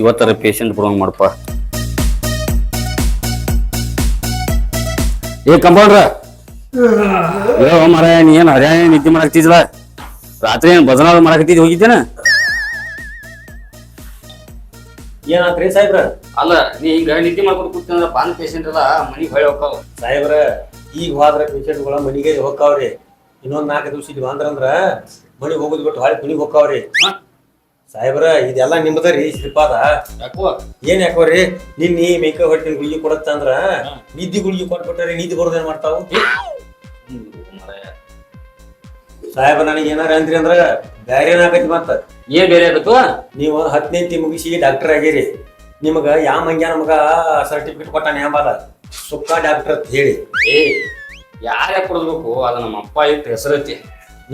ಇವತ್ತರ patient ಬರೋಂಗ್ ಮಾಡಪ್ಪ ಏ ಕಂಪೌಂಡ್ರ ಏ ಮರ ನೀ ಏನ್ ಹರ್ಯಾಣ ನಿದ್ದೆ ಮಾಡಾಕ್ತಿದ್ಲ ರಾತ್ರಿ ಏನ್ ಭಜನ ಮಾಡಾಕತ್ತಿದ್ ಹೋಗಿದ್ದೇನ? ಏನಾತ್ರಿ ಸಾಹೇಬ್ರ? ಅಲ್ಲ ನೀ ಹಿಂಗ ನಿದ್ದೆ ಮಾಡ್ಕೊಂಡು ಕೂತ್ಕೊಂಡ್ರ ಪಾನ್ ಪೇಷಂಟ್ ಎಲ್ಲ ಮನಿಗೆ ಹೊಳೆ ಹೋಗ್ತಾವ. ಸಾಹೇಬ್ರ ಈಗ ಹೋದ್ರ ಪೇಷಂಟ್ಗಳ ಮನಿಗೆ ಹೋಗ್ತಾವ್ರಿ ಇನ್ನೊಂದ್ ನಾಲ್ಕು ದಿವಸ ಇಲ್ಲಿ ಬಂದ್ರಂದ್ರ ಮನಿಗ್ ಹೋಗುದ್ ಬಿಟ್ಟು ಹೊಳಿ ಮನಿಗ್ ಹೋಗ್ತಾವ್ರಿ? ಸಾಹೇಬ್ರ ಇದೆಲ್ಲ ನಿಮ್ದರಿ ಶ್ರೀಪಾದ ಯಾಕೋ ಏನ್ ಯಾಕೋರಿ ನಿನ್ನಿ ಮೇಕ ಹೊಟ್ಟಿನ ಗುಳಿಗೆ ಕೊಡತ್ತಂದ್ರ ನಿದ್ದಿ ಗುಳಿಗೆ ಕೊಟ್ಬಿಟ್ರಿ ಬರೋದ್ ಏನ್ ಮಾಡ್ತಾವು? ಸಾಹೇಬ್ರ ನನಗೆ ಏನಾರ ಅಂದ್ರಿ ಅಂದ್ರ ಬ್ಯಾರೆ ಏನಾಗೈತಿ ಮತ್ತ? ಏನ್ ಬೇರೆ ಆಗತ್ತು ನೀವು ಹತ್ತನೇತಿ ಮುಗಿಸಿ ಡಾಕ್ಟರ್ ಆಗಿರಿ. ನಿಮಗ ಯಾವ ಮಂಗ್ಯ ನಮಗ ಸರ್ಟಿಫಿಕೇಟ್ ಕೊಟ್ಟ ಯಾಂಬಾಲ ಸುಕ್ಕ ಡಾಕ್ಟರ್ ಅಂತ ಹೇಳಿ. ಏ ಯಾರ ಕೊಡ್ಬೇಕು ಅದ ನಮ್ಮ ಅಪ್ಪ ಇಟ್ಟು ಹೆಸರೈತಿ.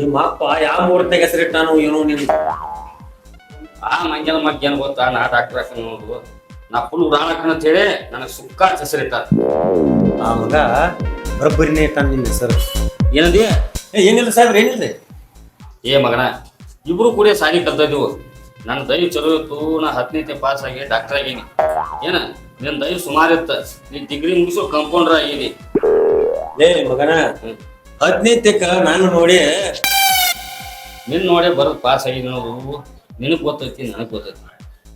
ನಿಮ್ಮ ಅಪ್ಪ ಯಾವ ಮುಹೂರ್ತಕ್ಕೆ ಹೆಸರಿಟ್ಟಾನು ಏನೋ ನಿಮ್ ಆ ಮಂಜಲ್ ಮಗ್ಗ ಏನ್ ಗೊತ್ತಾ? ನಾ ಡಾಕ್ಟರ್ ಹಾಕಿ ನೋಡು. ನಾ ಫುಲ್ ರಾಣಕನ್ ಅಂತ ಹೇಳಿ ನನಗೆ ಸುಕ್ಕ ಹೆಸರಿಟ್ಟ ಆ ಮಗ ಬರಬ್ಬರಿನೇ ತಾನು ನಿನ್ನ ಹೆಸರು. ಏನಂದಿ? ಏ ಏನಿಲ್ಲ ಸಾಹೇಬ್ರ ಏನಿಲ್ಲ ಏ ಮಗನ ಇಬ್ರು ಕೂಡ ಸಾಲಿ ಕಲ್ತಿದ್ವು ನನ್ನ ದಯ ಚಲೋ ಇತ್ತು ನಾ ಹತ್ತನೇತೆ ಪಾಸ್ ಆಗಿ ಡಾಕ್ಟರ್ ಆಗೀನಿ. ಏನ ನಿನ್ನ ದಯ ಸುಮಾರು ಇತ್ತ. ನೀನ್ ಡಿಗ್ರಿ ಮುಗಿಸೋ ಕಂಪೌಂಡರ್ ಆಗೀನಿ. ಏ ಮಗನ ಹದಿನೈದಕ್ಕ ನಾನು ನೋಡಿ ನಿನ್ ನೋಡಿ ಬರೋದು ಪಾಸ್ ಆಗಿನಿ ಅನ್ನೋದು ನಿನಗ್ ಗೊತ್ತೈತಿ ನನಗೆ ಗೊತ್ತೈತಿ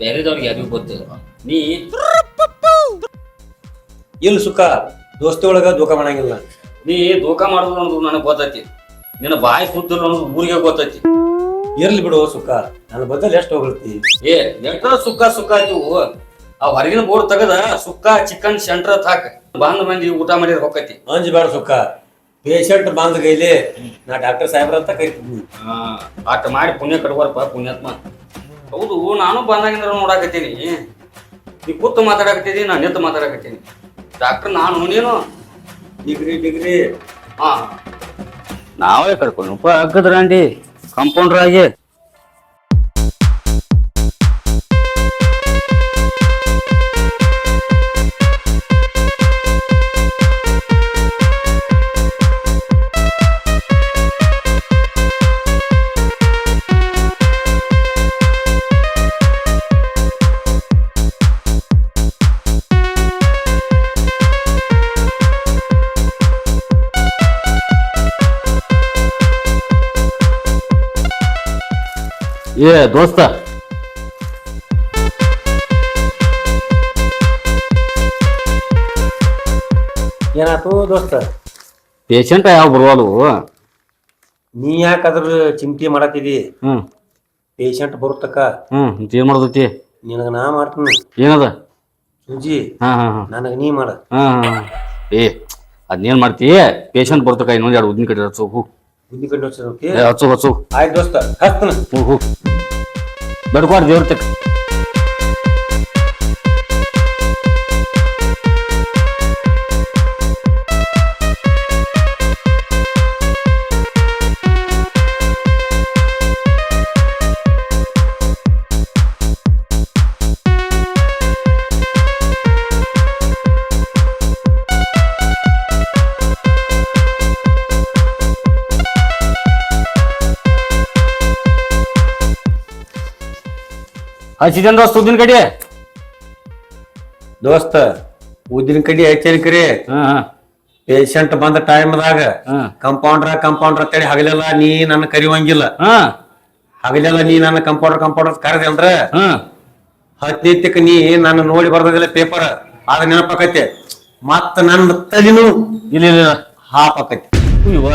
ಬೇರೆದವ್ರಿಗೆ ಯಾರಿಗೂ ಗೊತ್ತಿಲ್ಲ. ನೀ ಇಲ್ಲಿ ಸುಖ ದೋಸ್ತಿ ಒಳಗ ಧೋಕ ಮಾಡಂಗಿಲ್ಲ. ನೀ ದೋಖ ಮಾಡೋದು ಅನ್ನೋದು ನನಗೆ ಗೊತ್ತೈತಿ. ನಿನ್ನ ಬಾಯಿ ಸುತ್ತಿಲ್ಲ ಅನ್ನೋದು ಊರಿಗೆ ಗೊತ್ತೈತಿ. ಇರ್ಲಿ ಬಿಡು ಸುಖ ನನ್ನ ಬದಲ್ ಎಷ್ಟು ಹೋಗ್ತಿ ಏ ಎಷ್ಟೋ ಸುಖ ಸುಖ ಆಯ್ತು. ಆ ಹೊರಗಿನ ಬೋರ್ಡ್ ತೆಗದ ಸುಕ್ಕ ಚಿಕನ್ ಸೆಂಟ್ರ್ ಹಾಕ ಬಾಂಧ ಮಂದಿ ಊಟ ಮಾಡಿದ್ರೆ ಅಂಜ್ ಬೇಡ ಸುಖ. ಪೇಷಂಟ್ ಬಾಂಧ ಗೈಲಿ ನಾ ಡಾಕ್ಟರ್ ಸಾಹೇಬ್ರ ಅಂತ ಕರಿತೀನಿ. ಆಟ ಮಾಡಿ ಪುಣ್ಯ ಕಟ್ಬಾರಪ್ಪ ಪುಣ್ಯಾತ್ಮ. ಹೌದು ನಾನು ಬಂದಾಗಿಂದ ನೋಡಾಕತ್ತೀನಿ. ನೀ ಕೂತು ಮಾತಾಡಕತ್ತೀನಿ ನಾನು ನಿಂತು ಮಾತಾಡಕತ್ತೀನಿ. ಡಾಕ್ಟರ್ ನಾನು ನೀನು ಡಿಗ್ರಿ ಡಿಗ್ರಿ ಹಾ ನಾವೇ ಕರ್ಕೊಂಡಪ್ಪ ಅಗ್ಗದ್ರಂಡಿ ಕಂಪೌಂಡರ್ ಆಗಿ. ಏ ದೋಸ್ತ. ಏನಾಯ್ತು ದೋಸ್ತ? ಪೇಷಂಟ್ ಯಾವ ಬರುವಲ್ವು? ನೀ ಯಾಕೆ ಅದ್ರ ಚಿಂತೆ ಮಾಡತ್ತಿದಿ ಹ್ಮ್. ಪೇಷಂಟ್ ಬರುತ್ತಕ್ಕ ಹ್ಮ್ ಏನ್ ಮಾಡ್ತೈತಿ ನಿನಗ ನಾ ಮಾಡ್ತೀನಿ. ಏನದ? ಸುಜಿ ಹಾ ಹಾ ಹಾ. ನನಗ ನೀ ಮಾಡ. ಹಾ ಹಾ ಏ ಅದ್ನೇನ್ ಮಾಡ್ತಿ? ಪೇಷಂಟ್ ಬರ್ತಕ ಇನ್ನೊಂದ್ ಎರಡು ಉದ್ದಿನ ಕಡೆ ಹಚ್ಚು ಹೂ. ಬುದ್ಧಿ ಕಡೆ ಹಚ್ಚೋಕೆ ಹಚ್ಚು ಹಚ್ಚು. ಆಯ್ತು ದೋಸ್ತ ಹಸ್ತನ ಹೂ ಬೆಡ್ಕೋರ್ ದೇವ್ರ ತಕ್ಕ ಹಚ್ಚಿದೇನ್ ದೋಸ್ತ ಉದ್ದಿನ ಕಡಿ ದೋಸ್ತ ಉದ್ದಿನ ಕಡಿ ಹಚ್ಚೇನ್ ಕರಿ? ಹಾ ಪೇಷಂಟ್ ಬಂದ ಟೈಮ್ದಾಗ ಕಂಪೌಂಡ್ರ ಕಂಪೌಂಡ್ರ ಅಂತೇಳಿ ಹಗಲೆಲ್ಲ ನೀ ನನ್ನ ಕರಿವಂಗಿಲ್ಲ. ಹಾ. ಹಗಲೆಲ್ಲ ನೀ ನನ್ನ ಕಂಪೌಂಡರ್ ಕಂಪೌಂಡರ್ ಕರೆದೆ ಅಂದ್ರ ಹಾ. ಹದಿನೈದಕ್ಕೆ ನೀ ನನ್ನ ನೋಡಿ ಬರ್ದಿಲ್ಲ ಪೇಪರ್ ಆದ್ರೆ ನೆನಪಾಕೈತೆ. ಮತ್ತ ನನ್ನ ತಲೆನೂ ಇಲ್ಲ ಇಲ್ಲ ಹಾಪಾಕೈತಿ ಇವ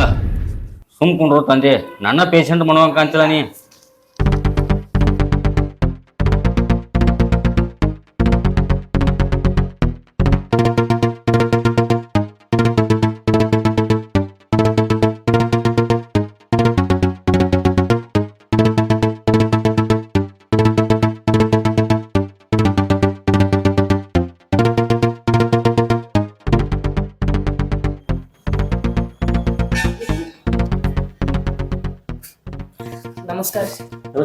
ಸುಮ್ಕೊಂಡ್ರು ತಂದೆ. ನನ್ನ ಪೇಷಂಟ್ ಮಾಡುವಂಕ ಅಂತಿಲ್ಲ ನೀ.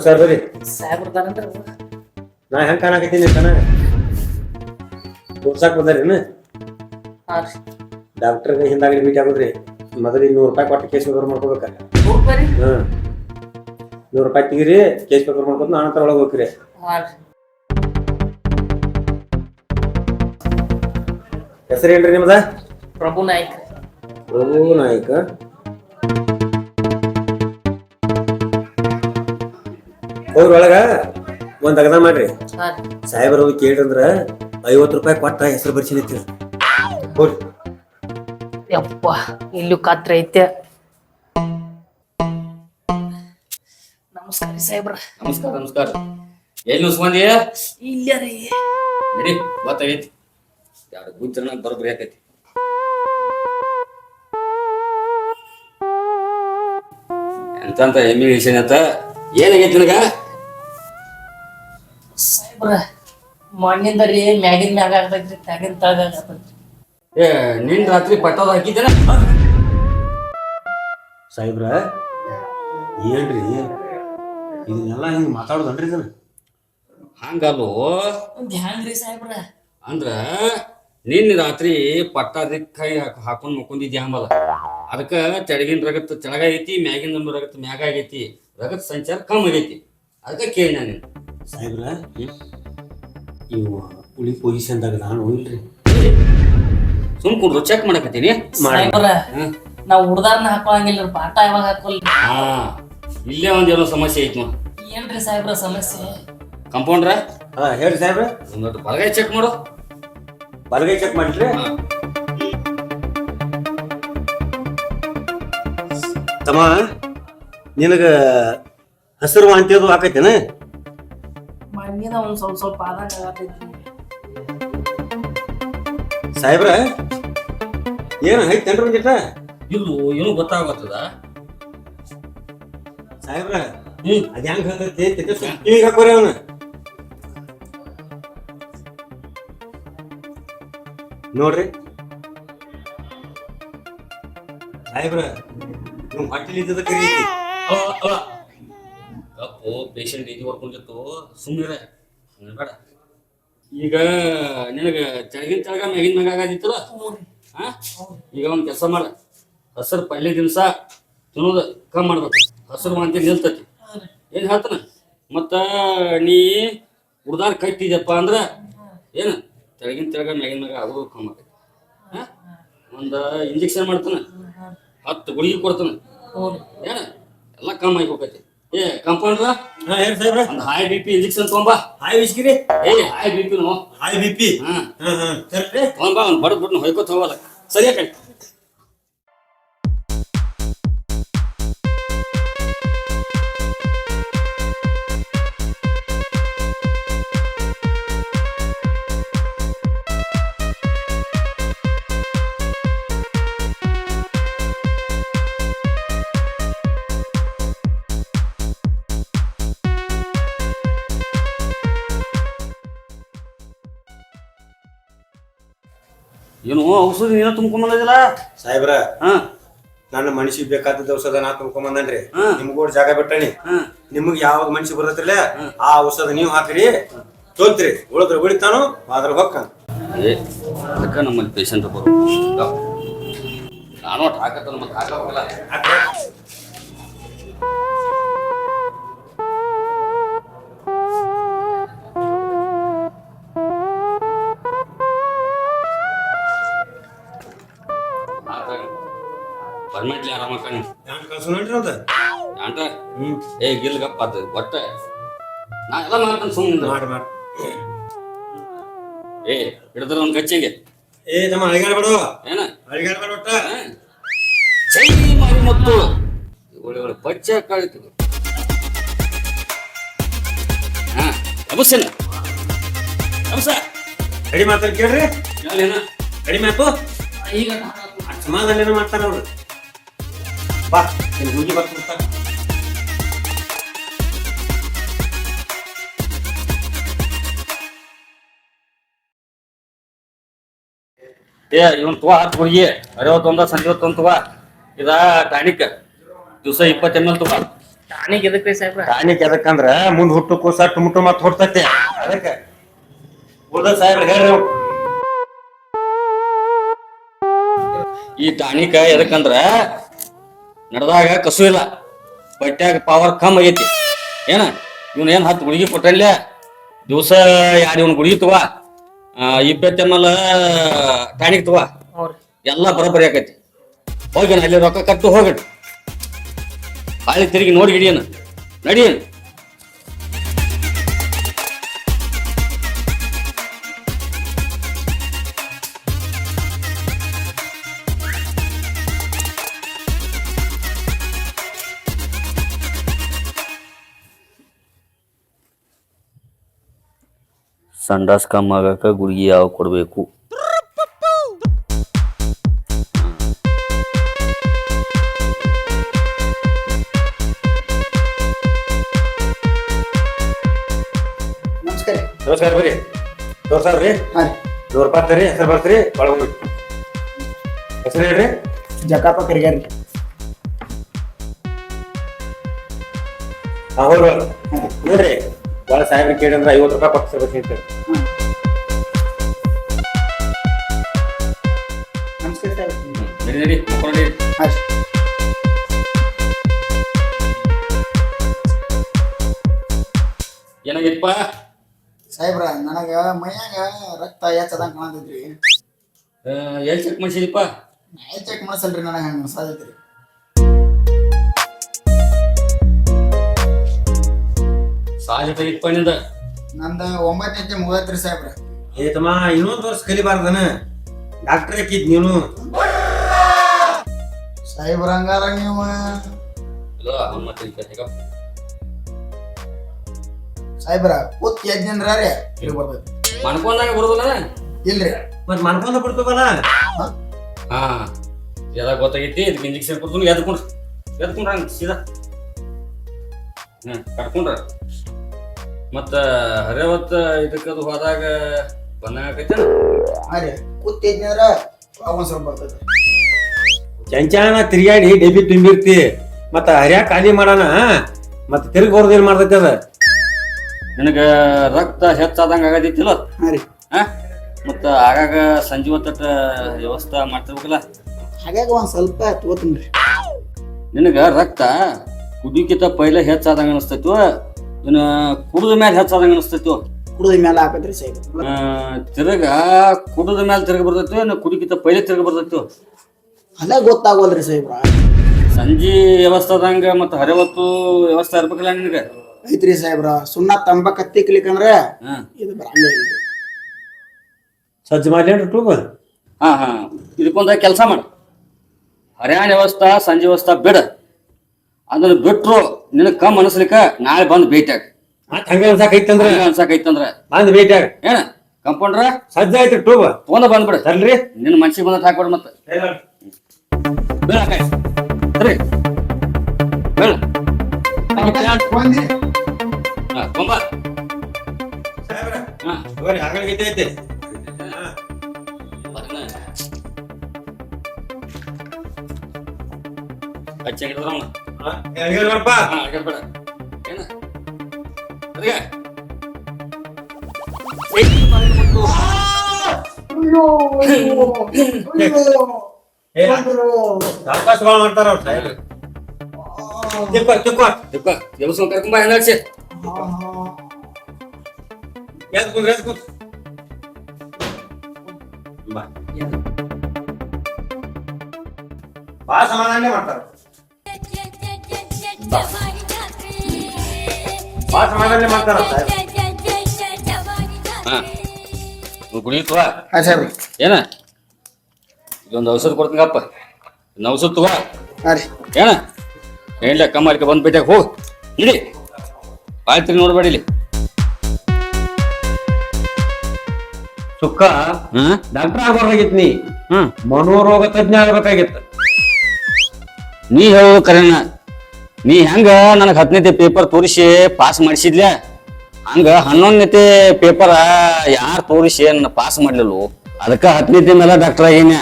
ಸರ್ ಬರ್ರಿ. ಸಾಹೇಬ್ರ ಬರ್ತಾರಂದ್ರ ನಾ ಹೆಂಗ್ ಕಾಣಕತ್ತೀನಿ ಕಣ ತೋರ್ಸಾಕ್ ಬಂದಾರೇನು? ಡಾಕ್ಟರ್ ರೀ. ಡಾಕ್ಟರ್ಗೆ ಹಿಂದಾಗಲಿ ಭೇಟಿ ಆಗೋದ್ರಿ. ಮೊದಲು ನೂರು ರೂಪಾಯಿ ಕೊಟ್ಟು ಕೇಸ್ ಪೇಪರ್ ಮಾಡ್ಕೋಬೇಕ. ಹೋಗ್ ನೂರು ರೂಪಾಯಿ ತೆಗೀರಿ ಕೇಸ್ ಪೇಪರ್ ಮಾಡ್ಕೊಂಡು ನಾನು ತರ ಒಳಗೆ ಹೋಗ್ರಿ. ಹಾಂ ಹೆಸರು ನಿಮ್ದ? ಪ್ರಭು ನಾಯ್ಕ ಪ್ರಭು ನಾಯ್ಕ. ಹೋಗ್ರಿ ಒಳಗ ಒಂದ್ ಅಗದ ಮಾಡ್ರಿ. ಸಾಹೇಬ್ರ ಹೋಗಿ ಕೇಳ್ರಂದ್ರ ಐವತ್ತು ರೂಪಾಯಿ ಕೊಟ್ಟ ಹೆಸರು ಬರ್ಸಿನಿ ಹೋಗ್ರಿ ಯಪ್ಪ ಇಲ್ಲೂ ಕಾತ್ರ ಐತೆ. ನಮಸ್ಕಾರ ಸಾಹೇಬ್ರ. ನಮಸ್ಕಾರ ನಮಸ್ಕಾರ. ಎಲ್ಲಿ ಉಸ್ಕೊಂಡಿ ಇಲ್ಲ ರೀ. ನಡಿ ಗೊತ್ತಾಗೈತಿ. ಎರಡು ಗುಜ್ಜನ ಬರೋಬ್ಬರಿ ಆಕೈತಿ. ಎಂತಂತ ಎಮಿಗ್ರೇಷನ್ ಅಂತ? ಏನಾಗೈತಿ ನಿನಗ? ಸಾಹೇಬ್ರ ಮಣ್ಣಿಂದ ರೀ ಮ್ಯಾಗಿನ ಮ್ಯಾಗ ಆಗ್ತೈತ್ರಿ ತ್ಯಾಗಿನ ತಳಗ ಆಗತೈತ್ರಿ ಏ ನಿನ್ ರಾತ್ರಿ ಪಟ್ಟದ ಹಾಕಿದ್ದೇನ ಸಾಹೇಬ್ರ ಏನ್ರಿ ಇದನ್ನೆಲ್ಲ ಹಿಂಗೆ ಮಾತಾಡೋದನ್ರಿ ಇದನ್ನ? ಹಂಗಲ್ಲೋ ಒಂದ್ ಸಾಹೇಬ್ರ. ಅಂದ್ರ ನಿನ್ನ ರಾತ್ರಿ ಪಟ್ಟಾದ ಕೈ ಹಾಕೊಂಡ್ ಮುಕ್ಕೊಂಡಿದ್ಯಾ ಅಂಬಲ್ಲ ಅದಕ್ಕ ತೆಳಗಿನ ರಗತ್ ತೆಳಗ ಐತಿ ಮ್ಯಾಗಿನ ರಗತ್ ಮ್ಯಾಗ ಆಗೈತಿ ರಗತ್ ಸಂಚಾರ ಕಮ್ಮಿ ಆಗೈತಿ. ಅದಕ್ಕ ಕೇಳಿ ನಾನು. ಸಾಹೇಬ್ರ ಇವು ಉಳಿ ಪೊಸಿಷನ್ದಾಗ ನಾನು ಇಲ್ರಿ. ಸುಮ್ ಕುಡ್ದು ಚೆಕ್ ಮಾಡಕತ್ತೀನಿ. ಸಾಹೇಬ್ರ ನಾವು ನಾವ್ ಹುಡ್ದಾರ್ನ ಹಾಕೋಂಗಿಲ್ಲ ಪಾಠ ಯಾವಾಗ ಹಾಕೋಲ್ರಿ? ಹಾ ಇಲ್ಲೇ ಒಂದ್ ಏನೋ ಸಮಸ್ಯೆ ಐತಿ ನೋಡ್ ಏನ್ರಿ ಸಾಹೇಬ್ರ ಸಮಸ್ಯೆ? ಕಂಪೌಂಡ್ರ ಹಾ ಹೇಳ್ರಿ ಸಾಹೇಬ್ರ. ಒಂದೊಟ್ಟು ಬಲಗೈ ಚೆಕ್ ಮಾಡು. ಬಲಗೈ ಚೆಕ್ ಮಾಡ್ರಿ. ತಮ್ಮ ನಿನಗ ಹಸಿರು ವಾಂತಿ ಅದು ಆಕೈತೇನ ಮಣ್ಣಿನ ಒಂದ್ ಸ್ವಲ್ಪ ಸ್ವಲ್ಪ ಆದಂಗ ಸಾಹೇಬ್ರ ಏನು ಐತೇನ್ರಿ ಒಂದಿಟ ಇಲ್ಲು ಏನೋ ಗೊತ್ತಾಗತ್ತದ? ಸಾಹೇಬ್ರ ಹ್ಮ್. ಅದ ಹೆಂಗ್ ತೆಗೆ ಸ್ವಲ್ಪ ಕಿವಿಗ್ ಹಾಕೋರಿ ಅವನ. ನೋಡ್ರಿ. ಸಾಹೇಬ್ರ ನೀವು ಹೊಟ್ಟೆಲಿ ಇದ್ದದ ಕರಿ ಅವ ಅವ. ಕಪ್ಪು ಪೇಷಂಟ್ ಇದು ಹೊಡ್ಕೊಂಡಿತ್ತು ಸುಮ್ಮನೆ ಬೇಡ. ಈಗ ನಿನಗೆ ಚಳಗಿನ ತೆಳಗ ಮ್ಯಾಗಿನ ಮ್ಯಾಗ ಆಗದಿತ್ತಲ್ಲ? ಹಾ ಈಗ ಒಂದು ಕೆಲಸ ಮಾಡ. ಹಸರು ಪಲ್ಯ ದಿವಸ ತಿನ್ನೋದು ಕಮ್ಮಿ ಮಾಡ್ಬೇಕು. ಹಸರು ವಾಂತಿ ನಿಲ್ತತಿ. ಏನು ಹೇಳ್ತಾನ? ಮತ್ತ ನೀ ಉಡ್ದಾರ ಕಟ್ಟಿದ್ಯಪ್ಪ ಅಂದ್ರೆ ಏನು? ತೆಳಗಿನ ತೆಳಗ ಮ್ಯಾಗಿನ ಮ್ಯಾಗ ಆಗೋದು ಕಮ್ಮಿ ಆಗೈತಿ ಹಾ ಒಂದ ಇಂಜೆಕ್ಷನ್ ಮಾಡ್ತಾನ. ಹತ್ತು ಗುಳಿಗೆ ಕೊಡ್ತಾನ. ಏನು? ಎಲ್ಲ ಕಮ್ಮಿ ಆಗಿ ಹೋಗೈತಿ. ಏ ಕಂಪೌಂಡ್ರ ಹಾ ಹೇಳಿ ಸಾಹೇಬ್ರ. ಒಂದು ಹೈ ಬಿ ಪಿ ಇಂಜೆಕ್ಷನ್ ತೊಗೊಂಬಾ. ಹಾಯ್ ವಿಸ್ಕಿರಿ ಏ high B P no. High B P ಹಾ. ಹಾ ಹಾ. ಸರಿ ತೊಗೊಂಬಾ ಅವ್ನು ಬಡದ್ ಬಿಟ್ಟು ಹೊಯ್ಕೋತ ಹೋಗಲ್ಲ. ಸರಿ ಏನು ಔಷಧಿ ನೀನ ತುಂಬ್ಕೊಂಬಂದಿಲ್ಲ ಸಾಹೇಬ್ರ ಹಾ. ನನ್ನ ಮನುಷ್ಯ ಬೇಕಾದ ಔಷಧ ನಾ ತುಂಬ್ಕೊಂಬಂದನ್ರಿ ನಿಮ್ಗ ನಿಮ್ಗೋಡ್ ಜಾಗ ಬಿಟ್ಟಣಿ ಹಾ. ಯಾವಾಗ ಮನುಷ್ಯ ಬರ್ತೈತ್ರಲ್ಲ ಆ ಔಷಧ ನೀವು ಹಾಕ್ರಿ. ತೋಲ್ತ್ರಿ ಉಳಿದ್ರೆ ಉಳಿತಾನು ಅದ್ರ ಹೊಕ್ಕ ಏ ಅದಕ್ಕೆ ನಮ್ಮಲ್ಲಿ ಪೇಷಂಟ್ ಬರು. ನಾನು ಹಾಕತ್ತ ಮತ್ತೆ ಹಾಕೋಲ್ಲ ಅಂಟ ಹ್ಮ್ ಏ ಗಿಲ್ಗಪ್ಪ ಅದು ಒಟ್ಟ ನಾ ಎಲ್ಲ ಮಾಡ್ತಾನೆ ಸುಮ್ಮನೆ ಮಾಡಿ ಮಾಡಿ ಏ ಹಿಡಿದ್ರ ಒಂದು ಕಚ್ಚೆಗೆ ಏ ತಮ್ಮ ಅಳಿಗಾಡ್ಬೇಡು ಏನ ಅಳಿಗಾಡ್ಬೇಡ ಒಟ್ಟ ಚೈ ಮಾರಿ ಮತ್ತು ಒಳ್ಳೆ ಒಳ್ಳೆ ಪಚ್ಚ ಕಾಳಿತು ಹಾ ಅಬಸ್ಸೇನ ಅಬಸ್ಸ ಕಡಿಮೆ ಮಾತಾಡ್ ಕೇಳ್ರಿ ಯಾಲೇನ ಕಡಿಮೆ ಆಯ್ತು ಈಗ ಅಷ್ಟ್ ಸಮಾಧಾನ ಏನೋ ಮಾಡ್ತಾರ ಅವ್ರು ಬಾ ನಿನ್ ಹುಡುಗಿ ಬರ್ತಾ ಏ ಇವನ್ ತುವ ಹತ್ತು ಹುಡುಗಿ. ಅರವತ್ತೊಂದ ಸಂಜೆ ಹೊತ್ತು ತುವ ಇದ ಟಾನಿಕ್. ದಿವಸ ಇಪ್ಪತ್ತು ಎಂ ಎಲ್ ತುವ ಟಾನಿಕ್ ಎದಕ್ರಿ ಸಾಹೇಬ್ರ? ಟಾನಿಕ್ ಎದಕ್ಕಂದ್ರ ಮುಂದ್ ಹುಟ್ಟು ಕೂಸ ಟುಮುಟು ಮತ್ ಹೊಡ್ತೈತೆ. ಅದಕ್ಕೆ. ಉಳ್ದ ಸಾಹೇಬ್ರ ಹೇಳ್ರಿ. ಈ ಟಾನಿಕ್ ಎದಕ್ಕಂದ್ರ ನಡೆದಾಗ ಕಸು ಇಲ್ಲ. ಬಟ್ಟ್ಯಾಗ ಪವರ್ ಕಮ್ಮಿ ಆಗೈತಿ. ಏನ? ಇವನ್ ಏನ್ ಹತ್ತು ಗುಳಿಗೆ ಕೊಟ್ಟಲ್ಲ ದಿವಸ ಯಾರು ಇವನ್ ಗುಳಿಗೆ ತುವ ಇಪ್ಪತ್ತೆಮ್ಮಲ ಟಾನಿಕ್ ತಗೋ. ಎಲ್ಲ ಬರೋಬ್ಬರಿ ಆಕೈತಿ. ಹೋಗಿ ಅಲ್ಲಿ ರೊಕ್ಕ ಕಟ್ಟು ಹೋಗಿ ಹಾಳಿ ತಿರುಗಿ ನೋಡಿ ಹಿಡಿಯನ ನಡಿಯನ್ ಸಂಡಾಸ್ ಕಮ್ ಆಗಕ ಗುಳಿಗೆ ಯಾವ ಕೊಡಬೇಕು? ನಮಸ್ಕಾರ. ನಮಸ್ಕಾರ ಬರ್ರಿ. ತೋರ್ಸಾವ್ರಿ ಹಾಂ ರೀ. ನೂರು ರೂಪಾಯಿ ತರಿ ಹೆಸರು ಬರ್ತೀರಿ ಒಳಗೆ ಹೆಸರು ಹೇಳ್ರಿ. ಜಕಾಪ ಕರಿಗಾರಿ. ಹಾಂ ಹೋಗ್ರಿ ನೋಡ್ರಿ ಭಾಳ ಸಾಹೇಬ್ರ ಕೇಳಿ ಅಂದ್ರೆ ಐವತ್ತು ರೂಪಾಯಿ ಕೊಟ್ಟು ಬರ್ತೀನಿ ನಮಸ್ಕಾರ ಸರ್. ನಡಿ ರೀ ಸಾಹೇಬ್ರ ನನಗ ಮೈಯಾಗ ರಕ್ತ ಹೆಚ್ಚದಂಗ್ ಕಾಣತೈತ್ರಿ ಎಲ್ಲಿ ಚೆಕ್ ಮಾಡಿಸಿದಿಪ್ಪ ಎಲ್ ಚೆಕ್ ಮಾಡಿಸಲ್ರಿ ನನಗ ಹಂಗ ಅನ್ಸಾತೈತ್ರಿ. ಸಹಜ ತೆಗಿಪ್ಪ ನಿಂದ ಒಂಬತ್ತನೇ ಮುಗತ್ರಿ ಸಾಹೇಬ್ರ. ಏ ತಮ್ಮ ಇನ್ನೊಂದು ವರ್ಷ ಕಲಿಬಾರ್ದನ ಡಾಕ್ಟರ್ ಹಾಕಿದ್ ನೀನು. ಸಾಹೇಬ್ರ ಹಂಗಾರ ನೀವು? ಇಲ್ಲ ಮತ್ತೆ ಈ ಕಡೆ ಹೇಗಪ್ಪ. ಸಾಹೇಬ್ರ ಕೂತ್ ಎದ್ದಿಂದ್ರ ರೀ ಇಲ್ಲಿ ಬರ್ತೈತಿ ಮನ್ಕೊಂಡಾಗ ಬರೋದಿಲ್ಲ ಇಲ್ರಿ. ಮತ್ ಮನ್ಕೊಂಡ ಬಿಡ್ತವಲ್ಲ ಹಾ? ಎಲ್ಲ ಗೊತ್ತಾಗೈತಿ ಇದಕ್ಕೆ ಇಂಜೆಕ್ಷನ್ ಕೊಡ್ತೀನಿ ಎದ್ಕೊಂಡ್ರ ಎದ್ಕೊಂಡ್ರ ಸೀದಾ. ಹ್ಮ್ ಕಟ್ಕೊಂಡ್ರ ಮತ್ತ ಹರಿಯವತ್ತ ಇದಕ್ಕದು ಹೋದಾಗ ಬಂದಂಗ ಆಕೈತೇನ? ಅರೆ ಕೂತಿದ್ನಾರ ಅವಸರ ಬರ್ತೈತಿ. ಚಂಚಾನ ತಿರ್ಗಾಡಿ ಡೆಬಿ ತುಂಬಿರ್ತಿ. ಮತ್ತ ಹರ್ಯಾಕ ಖಾಲಿ ಮಾಡೋಣ ಮತ್ತ ತಿರ್ಗಿ ಬರೋದು ಏನ್ ಮಾಡ್ತೈತಿ ಅದ? ನಿನಗ ರಕ್ತ ಹೆಚ್ಚಾದಂಗ ಆಗದಿತ್ತಿಲ್ಲ? ರೀ. ಹಾ? ಮತ್ತ ಆಗಾಗ ಸಂಜೆ ಹೊತ್ತ ವ್ಯವಸ್ಥೆ ಮಾಡ್ತಿರ್ಬೇಕಲ್ಲ? ಹಾಗಾಗಿ ಒಂದ್ ಸ್ವಲ್ಪ ತಗೋತೀನಿ ರೀ. ನಿನಗ ರಕ್ತ ಕುಡಿಕಿತ ಪೈಲೆ ಹೆಚ್ಚಾದಂಗ ಅನಿಸ್ತೈತಿವ ಇನ್ನ ಕುಡಿದ ಮೇಲೆ ಹೆಚ್ಚಾದಂಗ ಅನಿಸ್ತೈತೋ? ಕುಡಿದ ಮೇಲೆ ಹಾಕತ್ರಿ ಸಾಹೇಬ್ರ ತಿರುಗ ಕುಡಿದ ಮ್ಯಾಲ ತಿರ್ಗ ಬರ್ತೈತಿ ಇನ್ನು ಕುಡಿಕಿತ ಪೈಲೆ ತಿರ್ಗ ಬರ್ತೈತೆ? ಅದೇ ಗೊತ್ತಾಗೋಲ್ರಿ ಸಾಹೇಬ್ರ. ಸಂಜೆ ವ್ಯವಸ್ಥಾದಂಗ ಮತ್ತೆ ಹರಿವತ್ತು ವ್ಯವಸ್ಥೆ ಇರ್ಬೇಕಲ್ಲ ನಿನಗ? ಐತ್ರಿ ಸಾಹೇಬ್ರ. ಸುಣ್ಣ ತಂಬ ಕತ್ತಿ ಕ್ಲಿಕ್ ಅಂದ್ರೆ ಇದು ಬರಂಗೇ ಇಲ್ರಿ ಸಜ್ಜ ಮಾಡ್ಲೇನ್ರಿ ಟೂಬ್ ಹಾ ಹಾ. ಇದಕ್ಕೊಂದ ಕೆಲಸ ಮಾಡು. ಹರ್ಯಾಣ ವ್ಯವಸ್ಥಾ ಸಂಜೆ ವ್ಯವಸ್ಥಾ ಬಿಡ. ಅದನ್ನ ಬಿಟ್ರು ನಿನಗ್ ಕಮ್ ಅನಸ್ಲಿಕ್ಕ ನಾಳೆ ಬಂದ್ ಭೇಟಿಯಾಗ. ಮತ್ ಹಂಗ ಅನ್ಸಾಕೈತಂದ್ರ? ಅನ್ಸಾಕೈತಂದ್ರ? ಬಂದ್ ಭೇಟಿಯಾಗ. ಏನ? ಕಂಪೌಂಡ್ರ? ಸಜ್ಜ ಐತ್ರಿ ಟೂಬ್. ತಗೊಂಡ ಬಂದ್ಬಿಡ ಸಲ್ರಿ ನಿನ್ನ ಮನ್ಸಿಗೆ ಬಂದ ಹಾಕ್ಬಿಡ ಮತ್ತ. ಸರಿ ಕೊಂಬ. ಐತೆ. ಹಚ್ಚಿ ಹಿಡಿದ್ರಮ್ಮ కనపడపా కనపడ అదిగా చెప్ప చెప్ప చెప్ప వ్యవసాయం కరకు బాగా నడిచే ఎదుకు ఎదుకు బాగా సమాధానం అంటారు ಸಾಹೇಬ್ರು. ಹಾ ಸಾಹೇಬ್ರ ಏನ ಇದೊಂದು ಔಷಧ ಕೊಡ್ತೀನಪ್ಪ. ಇದನ್ನ ಔಷಧ ತಗೋ. ಹಾ ರೀ. ಏನ? ಏನಿಲ್ಲ ಕಮ್ಮಲಿಕ್ಕೆ ಬಂದು ಭೇಟಿಯಾಗ ಹೋಗು. ಇಡಿ. ಆಯ್ತು ನೋಡ್ಬೇಡಿ ಇಲ್ಲಿ. ಸುಕ್ಕ ಹ್ಮ್ ಡಾಕ್ಟರ್ ಆಗ್ಬಾರ್ದಾಗಿತ್ತು ನೀ. ಹ್ಮ್. ಮನೋರೋಗ ತಜ್ಞ ಆಗ್ಬೇಕಾಗಿತ್ತು. ನೀ ಹೇಳೋ ಕರೆನ. ನೀ ಹೆಂಗ ನನಗೆ ಹತ್ತನೇತೆ ಪೇಪರ್ ತೋರಿಸಿ ಪಾಸ್ ಮಾಡಿಸಿದ್ಲ ಹಂಗ ಹನ್ನೊಂದನೇತೆ ಪೇಪರ್ ಯಾರು ತೋರಿಸಿ ನನ್ನ ಪಾಸ್ ಮಾಡ್ಲಿಲ್ಲ ಅದಕ್ಕ ಹತ್ತನೇತೆ ಮೇಲೆ ಡಾಕ್ಟರ್ ಏನ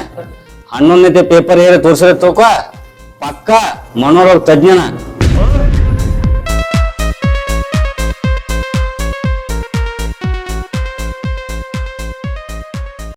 ಹನ್ನೊಂದನೇತೆ ಪೇಪರ್ ಏರಿ ತೋರಿಸಿದ್ರೆ ತೋಕ ಪಕ್ಕ ಮನೋರೋಗ ತಜ್ಞನ.